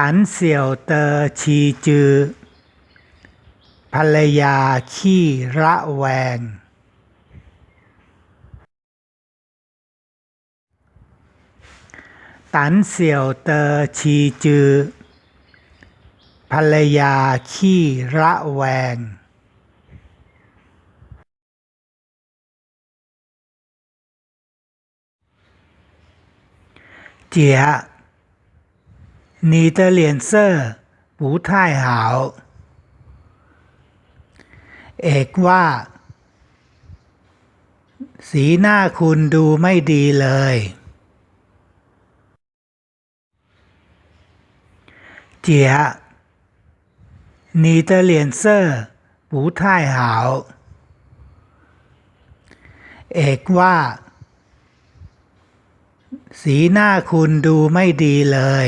ตันเสี่ยวเตอชีจือ ภรรยาขี้ระแวง ตันเสี่ยวเตอชีจือ ภรรยาขี้ระแวงเจีย 你的脸色不太好。เอกว่า สีหน้าคุณดูไม่ดีเลย 姐，你的脸色不太好。เอกว่า สีหน้าคุณดูไม่ดีเลย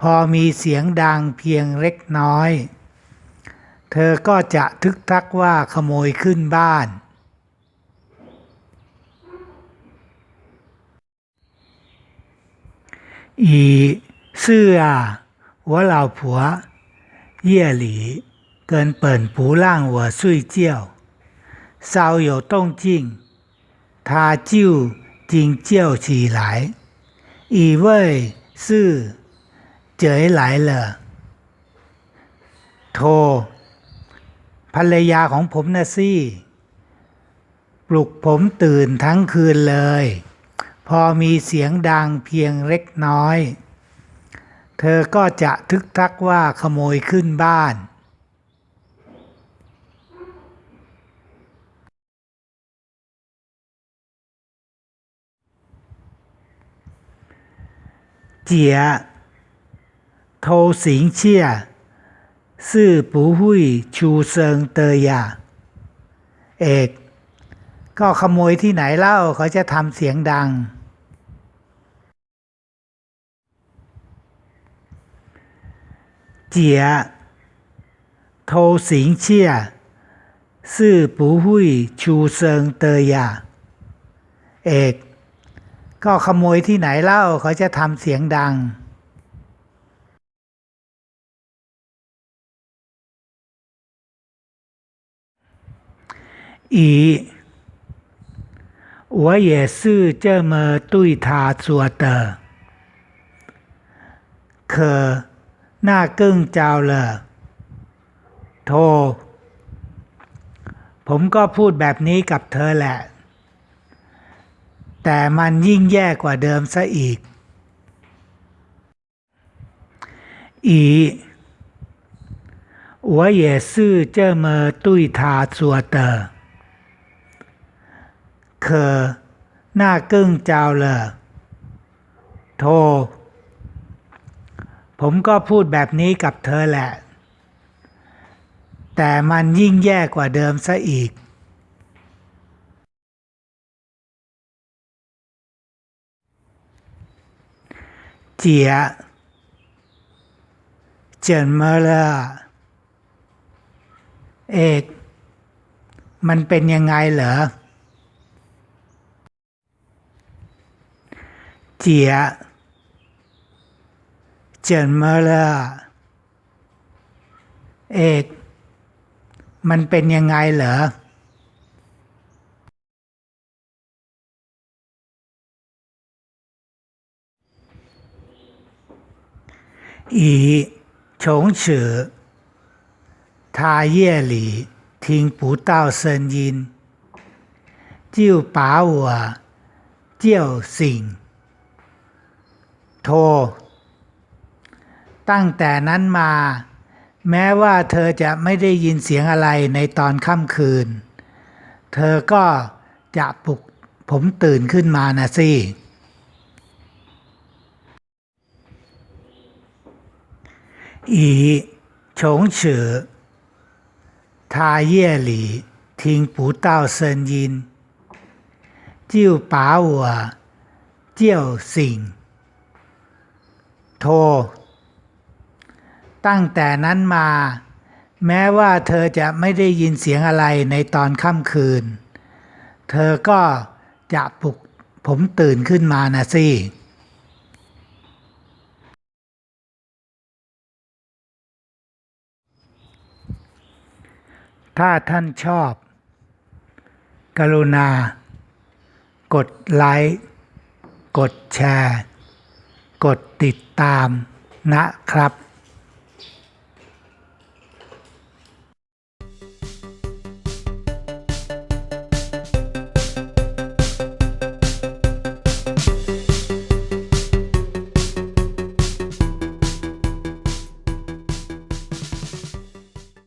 พอมีเสียงดังเพียงเล็กน้อย เธอก็จะทึกทักว่าขโมยขึ้นบ้าน อีเสื้อหัวเหล่าผัว เย่หลีเกินเปิ่นผูล่างหัวซุยเจียวเศร้าอยู่ต้งจิ้งทาจิ้วจิงเจียวฉีหลายอีเว่ยซื่อ เจ๋ยหลายเลยโทรภรรยาของผมนะซี่ปลุกผมตื่นทั้งคืนเลย พอมีเสียงดังเพียงเล็กน้อย เธอก็จะทึกทักว่าขโมยขึ้นบ้านเจีย 偷行窃是不会出声的呀เอกก็ขโมยที่ไหนเล่าเขาจะทำเสียงดัง 姐，偷行窃是不会出声的呀เอกก็ขโมยที่ไหนเล่าเขาจะทำเสียงดัง 一，我也是这么对他说的，可那更糟了。โทรผมก็พูดแบบนี้กับเธอแหละ แต่มันยิ่งแย่กว่าเดิมซะอีก อี我也是这么对他说的。 คือหน้ากึ้งเจ้าเลยโทร ผมก็พูดแบบนี้กับเธอแหละ แต่มันยิ่งแย่กว่าเดิมซะอีก เจีย เจินเมเลอเอก มันเป็นยังไงเหรอ เจียเจินเมอลเอก มันเป็นยังไงเหรอ 乙从此，他夜里听不到声音，就把我叫醒。 โทรตั้งแต่นั้นมา แม้ว่าเธอจะไม่ได้ยินเสียงอะไรในตอนค่ำคืน เธอก็จะปลุก ผมตื่นขึ้นมานะสิ 乙从此，他夜里听不到声音，就把我叫醒。 โท ตั้งแต่นั้นมา แม้ว่าเธอจะไม่ได้ยินเสียงอะไรในตอนค่ำคืน เธอก็จะปลุกผมตื่นขึ้นมานะสิถ้าท่านชอบ กรุณา กดไลค์ กดแชร์ กดติดตามนะครับ